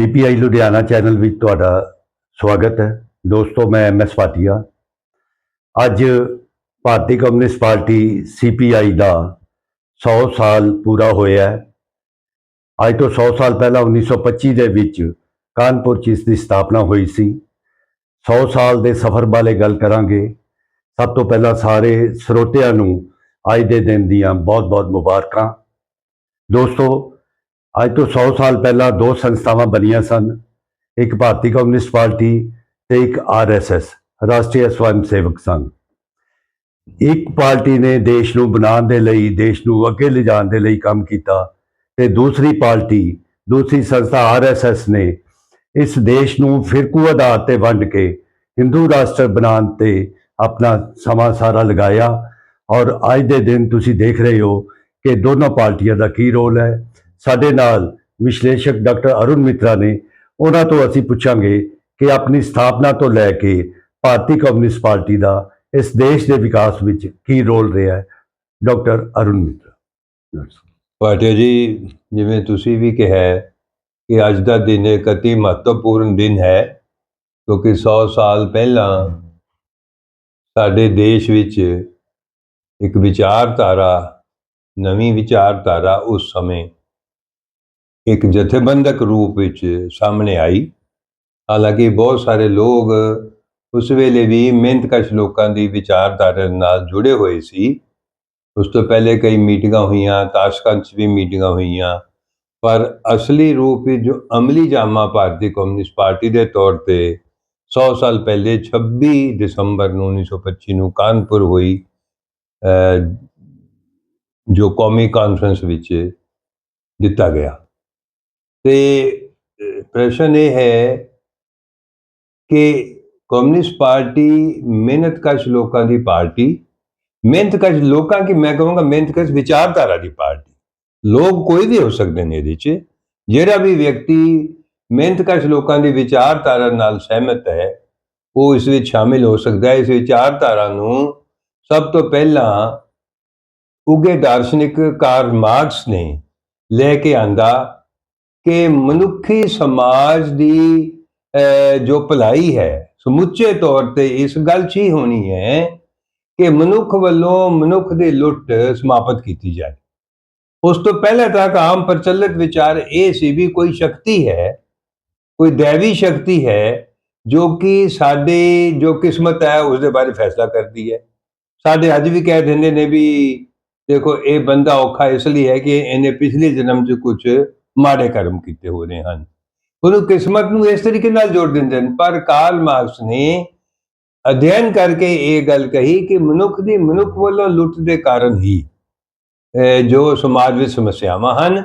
CPI Ludhiana channel ਵਿੱਚ ਤੁਹਾਡਾ ਸਵਾਗਤ ਹੈ। ਦੋਸਤੋ, ਮੈਂ ਐਮ ਐਸ ਪਾਟਿਆ ਅੱਜ ਭਾਰਤੀ ਕਮਿਊਨਿਸਟ ਪਾਰਟੀ ਸੀਪੀਆਈ ਦਾ 100 ਸਾਲ ਪੂਰਾ ਹੋਇਆ ਹੈ। ਅੱਜ ਤੋਂ 100 ਸਾਲ ਪਹਿਲਾਂ 1925 ਦੇ ਵਿੱਚ ਕਾਨਪੁਰ 'ਚ ਇਸ ਦੀ ਸਥਾਪਨਾ ਹੋਈ ਸੀ। 100 ਸਾਲ ਦੇ ਸਫ਼ਰ ਬਾਰੇ ਗੱਲ ਕਰਾਂਗੇ। ਸਭ ਤੋਂ ਪਹਿਲਾਂ ਸਾਰੇ ਸਰੋਤਿਆਂ ਨੂੰ ਅੱਜ ਦੇ ਦਿਨ ਦੀਆਂ ਬਹੁਤ-ਬਹੁਤ ਮੁਬਾਰਕਾਂ। ਦੋਸਤੋ ਅੱਜ ਤੋਂ 100 ਸਾਲ ਪਹਿਲਾਂ ਦੋ ਸੰਸਥਾਵਾਂ ਬਣੀਆਂ ਸਨ, ਇੱਕ ਭਾਰਤੀ ਕਮਿਊਨਿਸਟ ਪਾਰਟੀ ਤੇ ਇੱਕ ਆਰਐਸਐਸ ਰਾਸ਼ਟਰੀ ਸਵੈਮ ਸੇਵਕ ਸੰਘ। ਇੱਕ ਪਾਰਟੀ ਨੇ ਦੇਸ਼ ਨੂੰ ਬਣਾਉਣ ਦੇ ਲਈ, ਦੇਸ਼ ਨੂੰ ਅੱਗੇ ਲਿਜਾਣ ਦੇ ਲਈ ਕੰਮ ਕੀਤਾ ਤੇ ਦੂਸਰੀ ਪਾਰਟੀ, ਦੂਸਰੀ ਸੰਸਥਾ ਆਰਐਸਐਸ ਨੇ ਇਸ ਦੇਸ਼ ਨੂੰ ਫਿਰਕੂ ਆਧਾਰ ਤੇ ਵੰਡ ਕੇ ਹਿੰਦੂ ਰਾਸ਼ਟਰ ਬਣਾਉਣ ਤੇ ਆਪਣਾ ਸਮਾਂ ਸਾਰਾ ਲਗਾਇਆ। ਔਰ ਅੱਜ ਦੇ ਦਿਨ ਤੁਸੀਂ ਦੇਖ ਰਹੇ ਹੋ ਕਿ ਦੋਨੋਂ ਪਾਰਟੀਆਂ ਦਾ ਕੀ ਰੋਲ ਹੈ ਸਾਡੇ ਨਾਲ ਵਿਸ਼ਲੇਸ਼ਕ ਡਾਕਟਰ ਅਰੁਣ ਮਿਤਰਾ ਨੇ ਉਹਨਾਂ ਤੋਂ ਅਸੀਂ ਪੁੱਛਾਂਗੇ ਕਿ ਆਪਣੀ ਸਥਾਪਨਾ ਤੋਂ ਲੈ ਕੇ ਭਾਰਤੀ ਕਮਿਊਨਿਸਟ ਪਾਰਟੀ ਦਾ ਇਸ ਦੇਸ਼ ਦੇ ਵਿਕਾਸ ਵਿੱਚ ਕੀ ਰੋਲ ਰਿਹਾ ਹੈ, ਡਾਕਟਰ ਅਰੁਣ ਮਿਤਰਾ। ਭਾਟੀਆ ਜੀ, ਜਿਵੇਂ ਤੁਸੀਂ ਵੀ ਕਿਹਾ ਕਿ ਅੱਜ ਦਾ ਦਿਨ ਇੱਕ ਅਤੀ ਮਹੱਤਵਪੂਰਨ ਦਿਨ ਹੈ, ਕਿਉਂਕਿ 100 ਸਾਲ ਪਹਿਲਾਂ ਸਾਡੇ ਦੇਸ਼ ਵਿੱਚ ਇੱਕ ਵਿਚਾਰਧਾਰਾ, ਨਵੀਂ ਵਿਚਾਰਧਾਰਾ ਉਸ ਸਮੇਂ ਇੱਕ ਜਥੇਬੰਦਕ ਰੂਪ ਵਿੱਚ ਸਾਹਮਣੇ ਆਈ। ਹਾਲਾਂਕਿ ਬਹੁਤ ਸਾਰੇ ਲੋਕ ਉਸ ਵੇਲੇ ਵੀ ਮਿਹਨਤਕਸ਼ ਲੋਕਾਂ ਦੀ ਵਿਚਾਰਧਾਰਾ ਨਾਲ ਜੁੜੇ ਹੋਏ ਸੀ। ਉਸ ਤੋਂ ਪਹਿਲੇ ਕਈ ਮੀਟਿੰਗਾਂ ਹੋਈਆਂ, ਤਾਸ਼ਕੰਦ 'ਚ ਵੀ ਮੀਟਿੰਗਾਂ ਹੋਈਆਂ। ਪਰ ਅਸਲੀ ਰੂਪ ਵਿੱਚ ਜੋ ਅਮਲੀ ਜਾਮਾ ਭਾਰਤੀ ਕਮਿਊਨਿਸਟ ਪਾਰਟੀ ਦੇ ਤੌਰ ਤੇ 100 ਸਾਲ ਪਹਿਲੇ 26 ਦਸੰਬਰ ਨੂੰ 1925 ਨੂੰ ਕਾਨਪੁਰ ਹੋਈ ਜੋ ਕੌਮੀ ਕਾਨਫਰੰਸ ਵਿੱਚ ਦਿੱਤਾ ਗਿਆ। ਤੇ ਅਹ, ਪ੍ਰਸ਼ਨ ਇਹ ਹੈ ਕਿ ਕਮਿਊਨਿਸਟ ਪਾਰਟੀ ਮਿਹਨਤਕਸ਼ ਲੋਕਾਂ ਦੀ ਪਾਰਟੀ ਮਿਹਨਤਕਸ਼ ਲੋਕਾਂ ਕੀ ਮੈਂ ਕਹੂੰਗਾ ਮਿਹਨਤਕਸ਼ ਵਿਚਾਰਧਾਰਾ ਦੀ ਪਾਰਟੀ। ਲੋਕ ਕੋਈ ਵੀ ਹੋ ਸਕਦੇ ਨੇ ਇਹਦੇ 'ਚ ਜਿਹੜਾ ਵੀ ਵਿਅਕਤੀ ਮਿਹਨਤਕਸ਼ ਲੋਕਾਂ ਦੀ ਵਿਚਾਰਧਾਰਾ ਨਾਲ ਸਹਿਮਤ ਹੈ ਉਹ ਇਸ ਵਿੱਚ ਸ਼ਾਮਿਲ ਹੋ ਸਕਦਾ ਹੈ। ਇਸ ਵਿਚਾਰਧਾਰਾ ਨੂੰ ਸਭ ਤੋਂ ਪਹਿਲਾਂ ਉਗੇ ਦਾਰਸ਼ਨਿਕ ਕਾਰਲ ਮਾਰਕਸ ਨੇ ਲੈ ਕੇ ਆਂਦਾ ਕਿ ਮਨੁੱਖੀ ਸਮਾਜ ਦੀ ਅਹ, ਜੋ ਭਲਾਈ ਹੈ ਸਮੁੱਚੇ ਤੌਰ ਤੇ ਇਸ ਗੱਲ 'ਚ ਹੀ ਹੋਣੀ ਹੈ ਕਿ ਮਨੁੱਖ ਵੱਲੋਂ ਮਨੁੱਖ ਦੀ ਲੁੱਟ ਸਮਾਪਤ ਕੀਤੀ ਜਾਏ ਉਸ ਤੋਂ ਪਹਿਲਾਂ ਤੱਕ ਆਮ ਪ੍ਰਚਲਿਤ ਵਿਚਾਰ ਇਹ ਸੀ ਵੀ ਕੋਈ ਸ਼ਕਤੀ ਹੈ ਕੋਈ ਦੇਵੀ ਸ਼ਕਤੀ ਹੈ ਜੋ ਕਿ ਸਾਡੇ ਜੋ ਕਿਸਮਤ ਹੈ ਉਸ ਦੇ ਬਾਰੇ ਫੈਸਲਾ ਕਰਦੀ ਹੈ। ਸਾਡੇ ਅੱਜ ਵੀ ਕਹਿ ਦਿੰਦੇ ਨੇ ਵੀ ਦੇਖੋ ਇਹ ਬੰਦਾ ਔਖਾ ਇਸ ਲਈ ਹੈ ਕਿ ਇਹਨੇ ਪਿਛਲੇ ਜਨਮ 'ਚ ਕੁਝ ਮਾੜੇ ਕਰਮ ਕੀਤੇ ਹੋ ਰਹੇ ਹਨ। ਉਹਨੂੰ ਕਿਸਮਤ ਨੂੰ ਇਸ ਤਰੀਕੇ ਨਾਲ ਜੋੜ ਦਿੰਦੇ ਹਨ। ਪਰ ਕਾਲ ਮਾਰਕਸ ਨੇ ਅਧਿਐਨ ਕਰਕੇ ਇਹ ਗੱਲ ਕਹੀ ਕਿ ਮਨੁੱਖ ਦੀ ਮਨੁੱਖ ਵੱਲੋਂ ਲੁੱਟ ਦੇ ਕਾਰਨ ਹੀ ਜੋ ਸਮਾਜ ਵਿੱਚ ਸਮੱਸਿਆਵਾਂ ਹਨ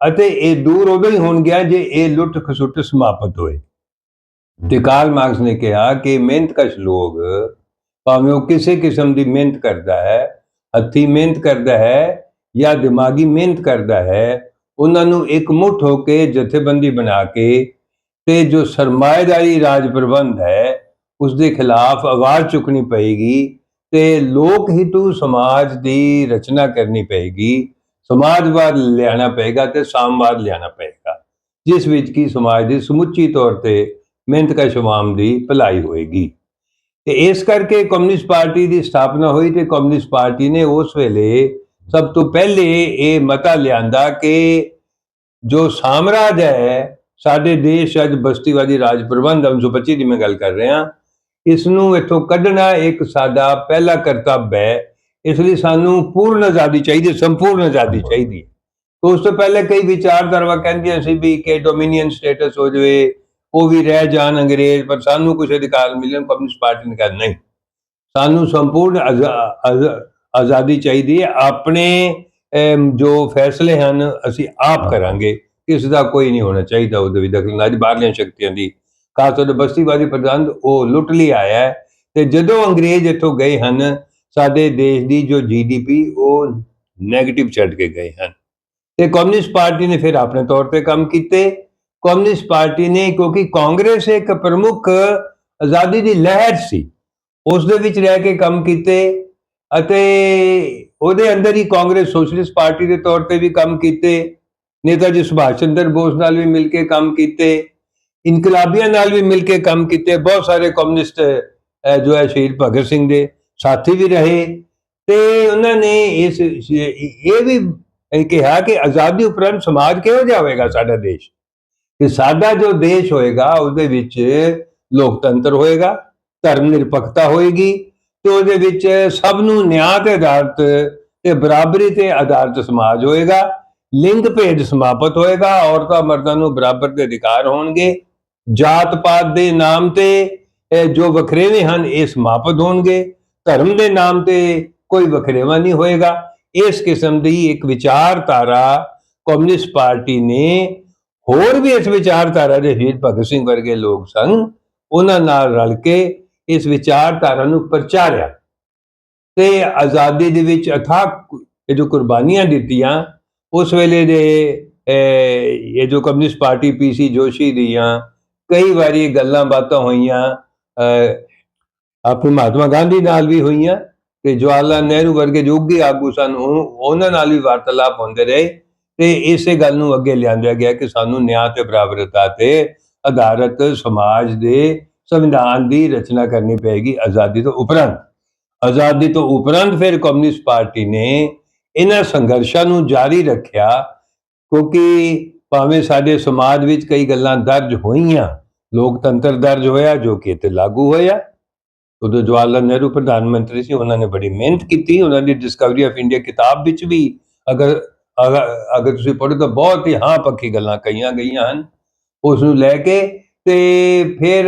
ਅਤੇ ਇਹ ਦੂਰ ਉਦੋਂ ਹੀ ਹੋਣਗੀਆਂ ਜੇ ਇਹ ਲੁੱਟ ਖਸੁੱਟ ਸਮਾਪਤ ਹੋਏ। ਤੇ ਕਾਲ ਮਾਰਕਸ ਨੇ ਕਿਹਾ ਕਿ ਮਿਹਨਤਕਸ਼ ਲੋਕ ਭਾਵੇਂ ਉਹ ਕਿਸੇ ਕਿਸਮ ਦੀ ਮਿਹਨਤ ਕਰਦਾ ਹੈ, ਹੱਥੀ ਮਿਹਨਤ ਕਰਦਾ ਹੈ ਜਾਂ ਦਿਮਾਗੀ ਮਿਹਨਤ ਕਰਦਾ ਹੈ ਉਹਨਾਂ ਨੂੰ ਇੱਕ ਮੁੱਠ ਹੋ ਕੇ ਜਥੇਬੰਦੀ ਬਣਾ ਕੇ ਤੇ ਜੋ ਸਰਮਾਏਦਾਰੀ ਰਾਜ ਪ੍ਰਬੰਧ ਹੈ ਉਸ ਦੇ ਖਿਲਾਫ ਆਵਾਜ਼ ਚੁੱਕਣੀ ਪਏਗੀ ਤੇ ਲੋਕ ਹਿੱਤੂ ਸਮਾਜ ਦੀ ਰਚਨਾ ਕਰਨੀ ਪਏਗੀ, ਸਮਾਜਵਾਦ ਲਿਆਣਾ ਪਏਗਾ ਤੇ ਸਾਮਵਾਦ ਲਿਆਣਾ ਪਏਗਾ, ਜਿਸ ਵਿੱਚ ਕੀ ਸਮਾਜ ਦੀ ਸਮੁੱਚੀ ਤੌਰ ਤੇ ਮਿਹਨਤਕਸ਼ ਆਵਾਮ ਦੀ ਭਲਾਈ ਹੋਏਗੀ। ਤੇ ਇਸ ਕਰਕੇ ਕਮਿਊਨਿਸਟ ਪਾਰਟੀ ਦੀ ਸਥਾਪਨਾ ਹੋਈ ਤੇ ਕਮਿਊਨਿਸਟ ਪਾਰਟੀ ਨੇ ਉਸ ਵੇਲੇ ਸਭ ਤੋਂ ਪਹਿਲੇ ਇਹ ਮਤਾ ਲਿਆਂਦਾ ਕਿ ਜੋ ਸਾਮਰਾਜ ਹੈ, ਸਾਡੇ ਦੇਸ਼ ਅੱਜ ਬਸਤੀਵਾਦੀ ਰਾਜ ਪ੍ਰਬੰਧ 1925 ਦੀ ਮੈਂ ਗੱਲ ਕਰ ਰਿਹਾ। ਇਸ ਨੂੰ ਇੱਥੋਂ ਕੱਢਣਾ ਇੱਕ ਸਾਡਾ ਪਹਿਲਾ ਕਰਤੱਵ ਹੈ। ਇਸ ਲਈ ਸਾਨੂੰ ਪੂਰਨ ਆਜ਼ਾਦੀ ਚਾਹੀਦੀ, ਸੰਪੂਰਨ ਆਜ਼ਾਦੀ ਚਾਹੀਦੀ ਹੈ। ਉਸ ਤੋਂ ਪਹਿਲੇ ਕਈ ਵਿਚਾਰਧਾਰਾ ਕਹਿੰਦੀਆਂ ਸੀ ਵੀ ਕਿ ਡੋਮੀਨੀਅਨ ਸਟੇਟਸ ਹੋ ਜਾਵੇ, ਉਹ ਵੀ ਰਹਿ ਜਾਣ ਅੰਗਰੇਜ਼, ਪਰ ਸਾਨੂੰ ਕੁਝ ਅਧਿਕਾਰ ਮਿਲਣ, ਕਮਿਊਨਿਸਟ ਪਾਰਟੀ ਨੇ ਕਿਹਾ ਨਹੀਂ। ਸਾਨੂੰ ਸੰਪੂਰਨ ਆਜ਼ਾ- ਆਜ਼ਾਦੀ ਚਾਹੀਦੀ ਹੈ। ਆਪਣੇ ਜੋ ਫੈਸਲੇ ਹਨ ਅਸੀਂ ਆਪ ਕਰਾਂਗੇ। ਇਸ ਦਾ ਕੋਈ ਨਹੀਂ ਹੋਣਾ ਚਾਹੀਦਾ ਉਹਦੇ ਵਿੱਚ। ਦਖਲਅੰਦਾਜ਼ੀ ਬਾਹਰਲੀਆਂ ਸ਼ਕਤੀਆਂ ਦੀ ਖਾਸ ਤੌਰ ਤੇ ਬਸਤੀਵਾਦੀ ਪ੍ਰਬੰਧ ਉਹ ਲੁੱਟ ਲਈ ਆਇਆ ਹੈ। ਤੇ ਜਦੋਂ ਅੰਗਰੇਜ਼ ਇੱਥੋਂ ਗਏ ਹਨ ਸਾਡੇ ਦੇਸ਼ ਦੀ ਜੋ ਜੀਡੀਪੀ ਉਹ 네ਗੇਟਿਵ ਛੱਡ ਕੇ ਗਏ ਹਨ। ਤੇ ਕਮਿਊਨਿਸਟ ਪਾਰਟੀ ਨੇ ਫਿਰ ਆਪਣੇ ਤੌਰ ਤੇ ਕੰਮ ਕੀਤੇ। ਕਮਿਊਨਿਸਟ ਪਾਰਟੀ ਨੇ ਕਿਉਂਕਿ ਕਾਂਗਰਸ ਇੱਕ ਪ੍ਰਮੁੱਖ ਆਜ਼ਾਦੀ ਦੀ ਲਹਿਰ ਸੀ ਉਸ ਦੇ ਵਿੱਚ ਰਹਿ ਕੇ ਕੰਮ ਕੀਤੇ। ਅਤੇ ਉਹਦੇ ਅੰਦਰ ਹੀ ਕਾਂਗਰਸ ਸੋਸ਼ਲਿਸਟ ਪਾਰਟੀ ਦੇ ਤੌਰ ਤੇ ਵੀ ਕੰਮ ਕੀਤੇ, ਨੇਤਾ ਜੀ ਸੁਭਾਸ਼ ਚੰਦਰ ਬੋਸ ਨਾਲ ਵੀ ਮਿਲ ਕੇ ਕੰਮ ਕੀਤੇ, ਇਨਕਲਾਬੀਆਂ ਨਾਲ ਵੀ ਮਿਲ ਕੇ ਕੰਮ ਕੀਤੇ, ਬਹੁਤ ਸਾਰੇ ਕਮਿਊਨਿਸਟ ਜੋ ਹੈ ਸ਼ਹੀਦ ਭਗਤ ਸਿੰਘ ਦੇ ਸਾਥੀ ਵੀ ਰਹੇ ਤੇ ਉਹਨਾਂ ਨੇ ਇਸ, ਇਹ ਵੀ ਕਿਹਾ ਕਿ ਆਜ਼ਾਦੀ ਉਪਰੰਤ ਸਮਾਜ ਕਿਹੋ ਜਿਹਾ ਹੋਵੇਗਾ ਸਾਡਾ ਦੇਸ਼? ਕਿ ਸਾਡਾ ਜੋ ਦੇਸ਼ ਹੋਏਗਾ, ਉਹਦੇ ਵਿੱਚ ਲੋਕਤੰਤਰ ਹੋਏਗਾ, ਧਰਮ ਨਿਰਪੱਖਤਾ ਹੋਏਗੀ ਤੇ ਉਹਦੇ ਵਿੱਚ ਸਭ ਨੂੰ ਨਿਆਂ ਤੇ ਆਧਾਰਿਤ ਤੇ ਬਰਾਬਰੀ ਤੇ ਆਧਾਰਿਤ ਸਮਾਜ ਹੋਏਗਾ, ਲਿੰਗ ਭੇਦ ਸਮਾਪਤ ਹੋਏਗਾ, ਔਰਤਾਂ ਮਰਦਾਂ ਨੂੰ ਬਰਾਬਰ ਦੇ ਅਧਿਕਾਰ ਹੋਣਗੇ। ਜਾਤ ਪਾਤ ਦੇ ਨਾਮ ਤੇ ਜੋ ਵਖਰੇਵੇਂ ਹਨ, ਇਹ ਸਮਾਪਤ ਹੋਣਗੇ। ਧਰਮ ਦੇ ਨਾਮ ਤੇ ਕੋਈ ਵਖਰੇਵਾ ਨਹੀਂ ਹੋਏਗਾ। ਇਸ ਕਿਸਮ ਦੀ ਇੱਕ ਵਿਚਾਰਧਾਰਾ ਕਮਿਊਨਿਸਟ ਪਾਰਟੀ ਨੇ ਹੋਰ ਵੀ ਇਸ ਵਿਚਾਰਧਾਰਾ ਦੇ ਸ਼ਹੀਦ ਭਗਤ ਸਿੰਘ ਵਰਗੇ ਲੋਕ ਸਨ, ਉਹਨਾਂ ਨਾਲ ਰਲ ਕੇ ਇਸ ਵਿਚਾਰਧਾਰਾ ਨੂੰ ਪ੍ਰਚਾਰਿਆ। ਤੇ ਆਜ਼ਾਦੀ ਦੇ ਵਿੱਚ ਅਥਾਹ ਇਹ ਜੋ ਕੁਰਬਾਨੀਆਂ ਦਿੱਤੀਆਂ, ਉਸ ਵੇਲੇ ਦੇ ਇਹ ਜੋ ਕਮਿਊਨਿਸਟ ਪਾਰਟੀ ਪੀਸੀ ਜੋਸ਼ੀ ਦੀਆਂ ਕਈ ਵਾਰੀ ਗੱਲਾਂ ਬਾਤਾਂ ਹੋਈਆਂ ਆਪਣੇ ਮਹਾਤਮਾ ਗਾਂਧੀ ਨਾਲ ਵੀ ਹੋਈਆਂ ਤੇ ਜਵਾਹਰ ਲਾਲ ਨਹਿਰੂ ਵਰਗੇ ਜੋ ਆਗੂ ਸਨ ਉਹਨਾਂ ਨਾਲ ਵੀ ਵਾਰਤਾਲਾਪ ਹੁੰਦੇ ਰਹੇ ਤੇ ਇਸੇ ਗੱਲ ਨੂੰ ਅੱਗੇ ਲਿਆਂਦਿਆ ਗਿਆ ਕਿ ਸਾਨੂੰ ਨਿਆਂ ਤੇ ਬਰਾਬਰਤਾ ਤੇ ਆਧਾਰਿਤ ਸਮਾਜ ਦੇ ਸੰਵਿਧਾਨ ਦੀ ਰਚਨਾ ਕਰਨੀ ਪਏਗੀ ਆਜ਼ਾਦੀ ਤੋਂ ਉਪਰੰਤ। ਆਜ਼ਾਦੀ ਤੋਂ ਉਪਰੰਤ ਫਿਰ ਕਮਿਊਨਿਸਟ ਪਾਰਟੀ ਨੇ ਇਹਨਾਂ ਸੰਘਰਸ਼ਾਂ ਨੂੰ ਜਾਰੀ ਰੱਖਿਆ, ਕਿਉਂਕਿ ਭਾਵੇਂ ਸਾਡੇ ਸਮਾਜ ਵਿੱਚ ਕਈ ਗੱਲਾਂ ਦਰਜ ਹੋਈਆਂ, ਲੋਕਤੰਤਰ ਦਰਜ ਹੋਇਆ, ਜੋ ਕਿ ਇੱਥੇ ਲਾਗੂ ਹੋਇਆ। ਉਦੋਂ ਜਵਾਹਰ ਲਾਲ ਨਹਿਰੂ ਪ੍ਰਧਾਨ ਮੰਤਰੀ ਸੀ, ਉਹਨਾਂ ਨੇ ਬੜੀ ਮਿਹਨਤ ਕੀਤੀ, ਉਹਨਾਂ ਦੀ ਡਿਸਕਵਰੀ ਆਫ ਇੰਡੀਆ ਕਿਤਾਬ ਵਿੱਚ ਵੀ ਅਗਰ ਅਗਰ ਅਗਰ ਤੁਸੀਂ ਪੜ੍ਹੋ ਤਾਂ ਬਹੁਤ ਹੀ ਹਾਂ ਪੱਕੀ ਗੱਲਾਂ ਕਹੀਆਂ ਗਈਆਂ ਹਨ। ਉਸ ਨੂੰ ਲੈ ਕੇ ਤੇ ਫਿਰ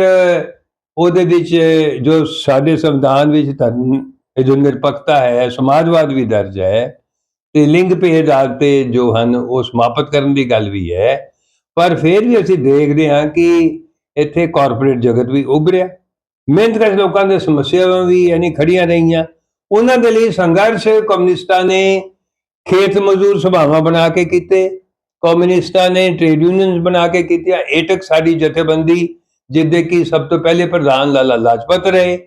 ਉਹਦੇ ਵਿੱਚ ਜੋ ਸਾਡੇ ਸੰਵਿਧਾਨ ਵਿੱਚ ਧਰਮ ਜੋ ਨਿਰਪੱਖਤਾ ਹੈ, ਸਮਾਜਵਾਦ ਵੀ ਦਰਜ ਹੈ ਤੇ ਲਿੰਗ ਭੇਦ ਤੇ ਜੋ ਹਨ ਉਹ ਸਮਾਪਤ ਕਰਨ ਦੀ ਗੱਲ ਵੀ ਹੈ। ਪਰ ਫਿਰ ਵੀ ਅਸੀਂ ਦੇਖਦੇ ਹਾਂ ਕਿ ਇੱਥੇ ਕਾਰਪੋਰੇਟ ਜਗਤ ਵੀ ਉਭਰਿਆ। ਮਿਹਨਤ ਕਰ ਲੋਕਾਂ ਦੇ ਸਮੱਸਿਆਵਾਂ ਵੀ ਯਾਨੀ ਖੜੀਆਂ ਰਹੀਆਂ। ਉਹਨਾਂ ਦੇ ਲਈ ਸੰਘਰਸ਼ ਕਮਿਊਨਿਸਟਾਂ ਨੇ ਖੇਤ ਮਜ਼ਦੂਰ ਸਭਾਵਾਂ ਬਣਾ ਕੇ ਕੀਤੇ। ਕਮਿਊਨਿਸਟਾਂ ਨੇ ਟ੍ਰੇਡ ਯੂਨੀਅਨਸ ਬਣਾ ਕੇ ਕੀਤੀਆਂ ਏਟਕ ਸਾਡੀ ਜਥੇਬੰਦੀ ਜਿਹਦੇ ਕੀ ਸਭ ਤੋਂ ਪਹਿਲੇ ਪ੍ਰਧਾਨ ਲਾਲਾ ਲਾਜਪਤ ਰਹੇ,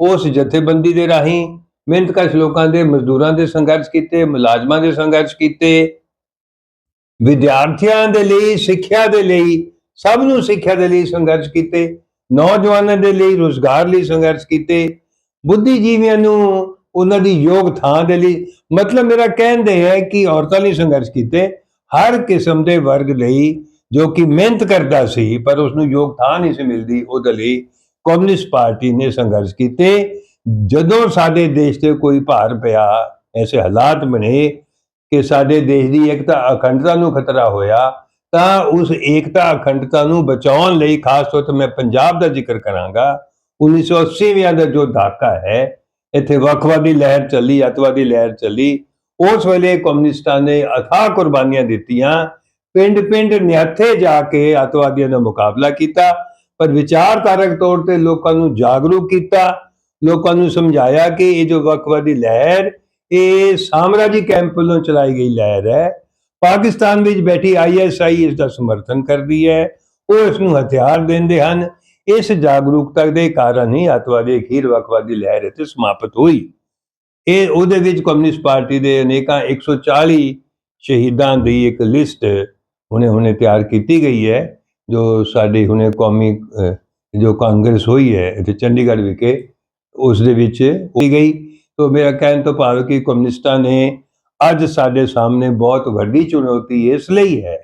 ਉਸ ਜਥੇਬੰਦੀ ਦੇ ਰਾਹੀਂ ਮਿਹਨਤਕਸ਼ ਲੋਕਾਂ ਦੇ, ਮਜ਼ਦੂਰਾਂ ਦੇ ਸੰਘਰਸ਼ ਕੀਤੇ, ਮੁਲਾਜ਼ਮਾਂ ਦੇ ਸੰਘਰਸ਼ ਕੀਤੇ। ਵਿਦਿਆਰਥੀਆਂ ਦੇ ਲਈ, ਸਿੱਖਿਆ ਦੇ ਲਈ, ਸਭ ਨੂੰ ਸਿੱਖਿਆ ਦੇ ਲਈ ਸੰਘਰਸ਼ ਕੀਤੇ, ਨੌਜਵਾਨਾਂ ਦੇ ਲਈ ਰੋਜ਼ਗਾਰ ਲਈ ਸੰਘਰਸ਼ ਕੀਤੇ। ਬੁੱਧੀਜੀਵੀਆਂ ਨੂੰ ਉਹਨਾਂ ਦੀ ਯੋਗ ਥਾਂ ਦੇ ਲਈ, ਮਤਲਬ ਮੇਰਾ ਕਹਿਣ ਦੇ ਹੈ ਕਿ ਔਰਤਾਂ ਲਈ ਸੰਘਰਸ਼ ਕੀਤੇ ਹਰ ਕਿਸਮ ਦੇ ਵਰਗ ਲਈ ਜੋ ਕਿ ਮਿਹਨਤ ਕਰਦਾ ਸੀ, ਪਰ ਉਸ ਨੂੰ ਯੋਗ ਨਹੀਂ ਸੀ ਮਿਲਦੀ, ਉਹਦੇ ਲਈ ਕਮਿਊਨਿਸਟ ਪਾਰਟੀ ਨੇ ਸੰਘਰਸ਼ ਕੀਤੇ। ਜਦੋਂ ਸਾਡੇ ਦੇਸ਼ ਤੇ ਕੋਈ ਭਾਰ ਪਿਆ, ਐਸੇ ਹਾਲਾਤ ਬਣੇ ਕਿ ਸਾਡੇ ਦੇਸ਼ ਦੀ ਏਕਤਾ ਅਖੰਡਤਾ ਨੂੰ ਖਤਰਾ ਹੋਇਆ, ਤਾਂ ਉਸ ਏਕਤਾ ਅਖੰਡਤਾ ਨੂੰ ਬਚਾਉਣ ਲਈ ਖਾਸ ਤੌਰ ਤੇ ਮੈਂ ਪੰਜਾਬ ਦਾ ਜ਼ਿਕਰ ਕਰਾਂਗਾ 1980ਵਿਆਂ ਦਾ ਜੋ ਦਹਾਕਾ ਹੈ, ਇੱਥੇ ਵੱਖਵਾਦੀ ਲਹਿਰ ਚੱਲੀ, ਅਤਵਾਦੀ ਲਹਿਰ ਚੱਲੀ ਉਸ ਵੇਲੇ ਕਮਿਊਨਿਸਟਾਂ ਨੇ ਅਥਾਹ ਕੁਰਬਾਨੀਆਂ ਦਿੱਤੀਆਂ। ਪਿੰਡ-ਪਿੰਡ ਨਿਹੱਥੇ ਜਾ ਕੇ ਅਤਵਾਦੀਆਂ ਦਾ ਮੁਕਾਬਲਾ ਕੀਤਾ, ਪਰ ਵਿਚਾਰਧਾਰਕ ਤੌਰ ਤੇ ਲੋਕਾਂ ਨੂੰ ਜਾਗਰੂਕ ਕੀਤਾ। ਲੋਕਾਂ ਨੂੰ ਸਮਝਾਇਆ ਕਿ ਇਹ ਜੋ ਵੱਖਵਾਦੀ ਲਹਿਰ, ਇਹ ਸਾਮਰਾਜੀ ਕੈਂਪ ਵੱਲੋਂ ਚਲਾਈ ਗਈ ਲਹਿਰ ਹੈ। ਪਾਕਿਸਤਾਨ ਵਿੱਚ ਬੈਠੀ ਆਈਐਸਆਈ ਇਸ ਦਾ ਸਮਰਥਨ ਕਰਦੀ ਹੈ। ਉਹ ਇਸ ਨੂੰ ਹਥਿਆਰ ਦਿੰਦੇ ਹਨ। ਇਸ ਜਾਗਰੂਕਤਾ ਦੇ ਕਾਰਨ ਹੀ ਅਤਵਾਦੀ ਅਖੀਰ ਵੱਖਵਾਦੀ ਲਹਿਰ ਇੱਥੇ ਸਮਾਪਤ ਹੋਈ। ਇਹ ਉਹਦੇ ਵਿੱਚ ਕਮਿਊਨਿਸਟ ਪਾਰਟੀ ਦੇ ਅਨੇਕਾਂ 140 ਸ਼ਹੀਦਾਂ ਦੀ ਇੱਕ ਲਿਸਟ ਹੁਣੇ ਹੁਣੇ ਤਿਆਰ ਕੀਤੀ ਗਈ ਹੈ, ਜੋ ਸਾਡੀ ਹੁਣੇ ਕੌਮੀ ਜੋ ਕਾਂਗਰਸ ਹੋਈ ਹੈ ਇੱਥੇ ਚੰਡੀਗੜ੍ਹ ਵਿਖੇ, ਉਸ ਦੇ ਵਿੱਚ ਹੋਈ ਗਈ। ਤੋਂ ਮੇਰਾ ਕਹਿਣ ਤੋਂ ਭਾਵ ਕਿ ਕਮਿਊਨਿਸਟਾਂ ਨੇ ਅੱਜ ਸਾਡੇ ਸਾਹਮਣੇ ਬਹੁਤ ਵੱਡੀ ਚੁਣੌਤੀ ਇਸ ਲਈ ਹੈ,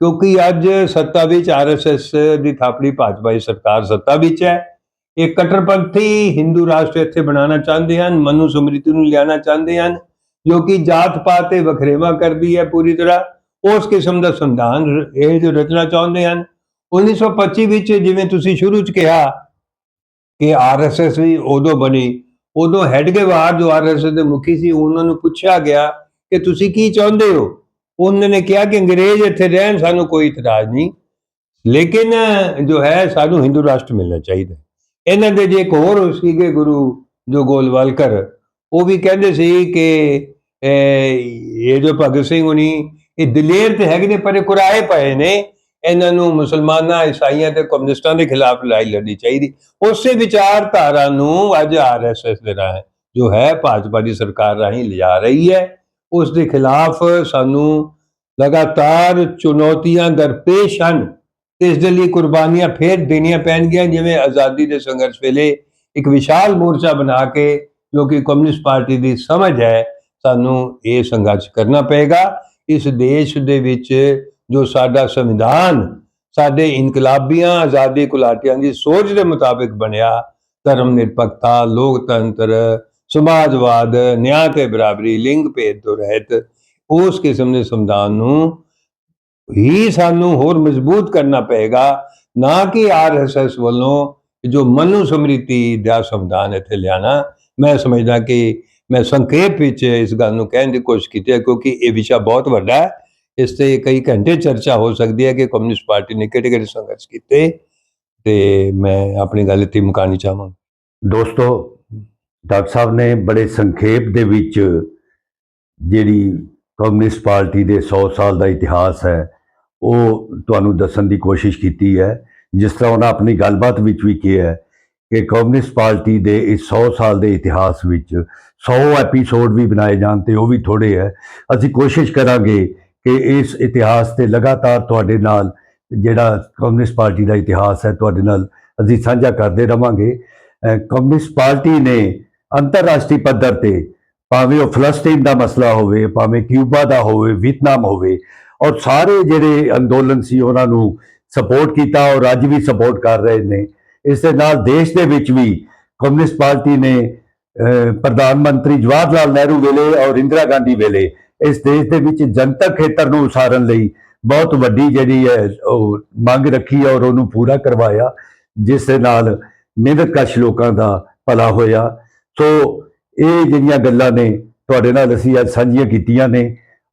ਕਿਉਂਕਿ ਅੱਜ ਸੱਤਾ ਵਿੱਚ ਆਰਐਸਐਸ ਦੀ ਥਾਪੜੀ ਭਾਜਪਾ ਦੀ ਸਰਕਾਰ ਸੱਤਾ ਵਿੱਚ ਹੈ ਇਹ ਕਟਰਪੰਥੀ ਹਿੰਦੂ ਰਾਸ਼ਟਰ ਇੱਥੇ ਬਣਾਉਣਾ ਚਾਹੁੰਦੇ ਹਨ, ਮਨੂ ਸਮ੍ਰਿਤੀ ਨੂੰ ਲਿਆਉਣਾ ਚਾਹੁੰਦੇ ਹਨ, ਜੋ ਕਿ ਜਾਤ ਪਾਤ ਤੇ ਵਖਰੇਵਾ ਕਰਦੀ ਹੈ ਪੂਰੀ ਤਰ੍ਹਾਂ। ਉਸ ਕਿਸਮ ਦਾ ਸੰਵਿਧਾਨ ਇਹ ਜੋ ਰਚਨਾ ਚਾਹੁੰਦੇ ਹਨ। 1925 ਵਿੱਚ ਜਿਵੇਂ ਤੁਸੀਂ ਸ਼ੁਰੂ ਚ ਕਿਹਾ ਕਿ ਆਰਐਸਐਸ ਵੀ ਉਦੋਂ ਬਣੀ, ਉਦੋਂ ਹੈਡਗੇਵਾਰ ਜੋ ਆਰਐਸਐਸ ਦੇ ਮੁਖੀ ਸੀ, ਉਹਨਾਂ ਨੂੰ ਪੁੱਛਿਆ ਗਿਆ ਕਿ ਤੁਸੀਂ ਕੀ ਚਾਹੁੰਦੇ ਹੋ? ਉਹਨਾਂ ਨੇ ਕਿਹਾ ਕਿ ਅੰਗਰੇਜ਼ ਇੱਥੇ ਰਹਿਣ ਸਾਨੂੰ ਕੋਈ ਇਤਰਾਜ਼ ਨਹੀਂ, ਲੇਕਿਨ ਜੋ ਹੈ ਸਾਨੂੰ ਹਿੰਦੂ ਰਾਸ਼ਟਰ ਮਿਲਣਾ ਚਾਹੀਦਾ। ਇਹਨਾਂ ਦੇ ਜੇ ਇੱਕ ਹੋਰ ਸੀਗੇ ਗੁਰੂ ਜੋ ਗੋਲਵਾਲਕਰ, ਉਹ ਵੀ ਕਹਿੰਦੇ ਸੀ ਕਿ ਇਹ ਜੋ ਭਗਤ ਸਿੰਘ ਹੁਣੀ, ਇਹ ਦਲੇਰ ਤੇ ਹੈਗੇ ਨੇ, ਪਰ ਇਹ ਕੁਰਾਏ ਪਏ ਨੇ। ਇਹਨਾਂ ਨੂੰ ਮੁਸਲਮਾਨਾਂ, ਈਸਾਈਆਂ ਤੇ ਕਮਿਊਨਿਸਟਾਂ ਦੇ ਖਿਲਾਫ ਲੜਾਈ ਲੜਨੀ ਚਾਹੀਦੀ। ਉਸੇ ਵਿਚਾਰਧਾਰਾ ਨੂੰ ਅੱਜ ਆਰਐਸਐਸ ਦੇ ਰਾਹੀਂ, ਜੋ ਹੈ, ਭਾਜਪਾ ਦੀ ਸਰਕਾਰ ਰਾਹੀਂ ਲਿਜਾ ਰਹੀ ਹੈ। ਉਸ ਦੇ ਖਿਲਾਫ ਸਾਨੂੰ ਲਗਾਤਾਰ ਚੁਣੌਤੀਆਂ ਦਰਪੇਸ਼ ਹਨ। ਤੇ ਇਸ ਦੇ ਲਈ ਕੁਰਬਾਨੀਆਂ ਫੇਰ ਦੇਣੀਆਂ ਪੈਣਗੀਆਂ, ਜਿਵੇਂ ਆਜ਼ਾਦੀ ਦੇ ਸੰਘਰਸ਼ ਵੇਲੇ ਇੱਕ ਵਿਸ਼ਾਲ ਮੋਰਚਾ ਬਣਾ ਕੇ ਜੋ ਕਿ ਕਮਿਊਨਿਸਟ ਪਾਰਟੀ ਦੀ ਸਮਝ ਹੈ, ਸਾਨੂੰ ਇਹ ਸੰਘਰਸ਼ ਕਰਨਾ ਪਏਗਾ। ਇਸ ਦੇਸ਼ ਦੇ ਵਿੱਚ ਜੋ ਸਾਡਾ ਸੰਵਿਧਾਨ, ਸਾਡੇ ਇਨਕਲਾਬੀਆਂ, ਆਜ਼ਾਦੀ ਕੁਲਾਟੀਆਂ ਦੀ ਸੋਚ ਦੇ ਮੁਤਾਬਿਕ ਬਣਿਆ, ਧਰਮ ਨਿਰਪੱਖਤਾ, ਲੋਕਤੰਤਰ, ਸਮਾਜਵਾਦ, ਨਿਆਂ ਤੇ ਬਰਾਬਰੀ, ਲਿੰਗ ਭੇਦ ਤੋਂ ਰਹਿਤ, ਉਸ ਕਿਸਮ ਦੇ ਸੰਵਿਧਾਨ ਨੂੰ ਹੀ ਸਾਨੂੰ ਹੋਰ ਮਜ਼ਬੂਤ ਕਰਨਾ ਪਏਗਾ, ਨਾ ਕਿ ਆਰਐਸਐਸ ਵੱਲੋਂ ਜੋ ਮਨੂ ਸਮ੍ਰਿਤੀ ਦਾ ਸੰਵਿਧਾਨ ਇੱਥੇ ਲਿਆਣਾ ਮੈਂ ਸਮਝਦਾ ਕਿ ਮੈਂ ਸੰਖੇਪ ਵਿੱਚ ਇਸ ਗੱਲ ਨੂੰ ਕਹਿਣ ਦੀ ਕੋਸ਼ਿਸ਼ ਕੀਤੀ ਹੈ, ਕਿਉਂਕਿ ਇਹ ਵਿਸ਼ਾ ਬਹੁਤ ਵੱਡਾ ਹੈ। ਇਸ ਤੇ ਕਈ ਘੰਟੇ ਚਰਚਾ ਹੋ ਸਕਦੀ ਹੈ ਕਿ ਕਮਿਊਨਿਸਟ ਪਾਰਟੀ ਨੇ ਕਿਹੜੇ ਕਿਹੜੇ ਸੰਘਰਸ਼ ਕੀਤੇ, ਤੇ ਮੈਂ ਆਪਣੀ ਗੱਲ ਇੱਥੇ ਮੁਕਾਣੀ ਚਾਹਾਂਗਾ। ਦੋਸਤੋ, ਡਾਕਟਰ ਸਾਹਿਬ ਨੇ ਬੜੇ ਸੰਖੇਪ ਦੇ ਵਿੱਚ ਜਿਹੜੀ ਕਮਿਊਨਿਸਟ ਪਾਰਟੀ ਦੇ 100 ਸਾਲ ਦਾ ਇਤਿਹਾਸ ਹੈ। ਉਹ ਤੁਹਾਨੂੰ ਦੱਸਣ ਦੀ ਕੋਸ਼ਿਸ਼ ਕੀਤੀ ਹੈ। ਜਿਸ ਤਰ੍ਹਾਂ ਉਹਨਾਂ ਆਪਣੀ ਗੱਲਬਾਤ ਵਿੱਚ ਵੀ ਕਿਹਾ ਹੈ ਕਿ ਕਮਿਊਨਿਸਟ ਪਾਰਟੀ ਦੇ ਇਸ 100 ਸਾਲ ਦੇ ਇਤਿਹਾਸ ਵਿੱਚ 100 ਐਪੀਸੋਡ ਵੀ ਬਣਾਏ ਜਾਣ ਤੇ ਉਹ ਵੀ ਥੋੜੇ ਹੈ। ਅਸੀਂ ਕੋਸ਼ਿਸ਼ ਕਰਾਂਗੇ ਕਿ ਇਸ ਇਤਿਹਾਸ ਤੇ ਲਗਾਤਾਰ ਤੁਹਾਡੇ ਨਾਲ ਜਿਹੜਾ ਕਮਿਊਨਿਸਟ ਪਾਰਟੀ ਦਾ ਇਤਿਹਾਸ ਹੈ ਤੁਹਾਡੇ ਨਾਲ ਅਸੀਂ ਸਾਂਝਾ ਕਰਦੇ ਰਵਾਂਗੇ। ਕਮਿਊਨਿਸਟ ਪਾਰਟੀ ਨੇ ਅੰਤਰਰਾਸ਼ਟਰੀ ਪੱਧਰ ਤੇ ਭਾਵੇਂ ਉਹ ਫਲਸਤੀਨ ਦਾ ਮਸਲਾ ਹੋਵੇ, ਭਾਵੇਂ ਕਿਊਬਾ ਦਾ ਹੋਵੇ, ਵੀਤਨਾਮ ਹੋਵੇ, ਔਰ ਸਾਰੇ ਜਿਹੜੇ ਅੰਦੋਲਨ ਸੀ ਉਹਨਾਂ ਨੂੰ ਸਪੋਰਟ ਕੀਤਾ ਔਰ ਅੱਜ ਵੀ ਸਪੋਰਟ ਕਰ ਰਹੇ ਨੇ। ਇਸ ਦੇ ਨਾਲ ਦੇਸ਼ ਦੇ ਵਿੱਚ ਵੀ ਕਮਿਊਨਿਸਟ ਪਾਰਟੀ ਨੇ ਪ੍ਰਧਾਨ ਮੰਤਰੀ ਜਵਾਹਰ ਲਾਲ ਨਹਿਰੂ ਵੇਲੇ ਔਰ ਇੰਦਰਾ ਗਾਂਧੀ ਵੇਲੇ ਇਸ ਦੇਸ਼ ਦੇ ਵਿੱਚ ਜਨਤਕ ਖੇਤਰ ਨੂੰ ਉਸਾਰਨ ਲਈ ਬਹੁਤ ਵੱਡੀ ਜਿਹੜੀ ਹੈ, ਉਹ ਮੰਗ ਰੱਖੀ ਔਰ ਉਹਨੂੰ ਪੂਰਾ ਕਰਵਾਇਆ, ਜਿਸ ਦੇ ਨਾਲ ਮਿਹਨਤਕਸ਼ ਲੋਕਾਂ ਦਾ ਭਲਾ ਹੋਇਆ। ਸੋ ਇਹ ਜਿਹੜੀਆਂ ਗੱਲਾਂ ਨੇ ਤੁਹਾਡੇ ਨਾਲ ਅਸੀਂ ਅੱਜ ਸਾਂਝੀਆਂ ਕੀਤੀਆਂ ਨੇ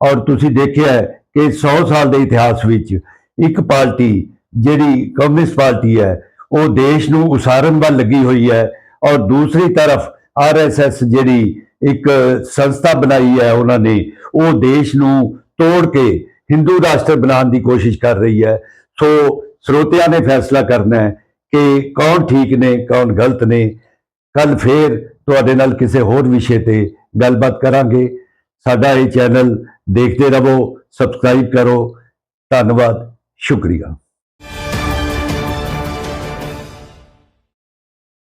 ਔਰ ਤੁਸੀਂ ਦੇਖਿਆ ਹੈ ਕਿ 100 ਸਾਲ ਦੇ ਇਤਿਹਾਸ ਵਿੱਚ ਇੱਕ ਪਾਰਟੀ ਜਿਹੜੀ ਕਮਿਊਨਿਸਟ ਪਾਰਟੀ ਹੈ, ਉਹ ਦੇਸ਼ ਨੂੰ ਉਸਾਰਨ ਵੱਲ ਲੱਗੀ ਹੋਈ ਹੈ ਔਰ ਦੂਸਰੀ ਤਰਫ ਆਰਐਸਐਸ ਜਿਹੜੀ ਇੱਕ ਸੰਸਥਾ ਬਣਾਈ ਹੈ ਉਹਨਾਂ ਨੇ, ਉਹ ਦੇਸ਼ ਨੂੰ ਤੋੜ ਕੇ ਹਿੰਦੂ ਰਾਸ਼ਟਰ ਬਣਾਉਣ ਦੀ ਕੋਸ਼ਿਸ਼ ਕਰ ਰਹੀ ਹੈ। ਸੋ ਸਰੋਤਿਆਂ ਨੇ ਫੈਸਲਾ ਕਰਨਾ ਹੈ ਕਿ ਕੌਣ ਠੀਕ ਨੇ, ਕੌਣ ਗਲਤ ਨੇ। ਕੱਲ ਫੇਰ ਤੁਹਾਡੇ ਨਾਲ ਕਿਸੇ ਹੋਰ ਵਿਸ਼ੇ ਤੇ ਗੱਲਬਾਤ ਕਰਾਂਗੇ। ਸਾਡਾ ਇਹ ਚੈਨਲ ਦੇਖਦੇ ਰਹੋ, ਸਬਸਕ੍ਰਾਈਬ ਕਰੋ। ਧੰਨਵਾਦ, ਸ਼ੁਕਰੀਆ।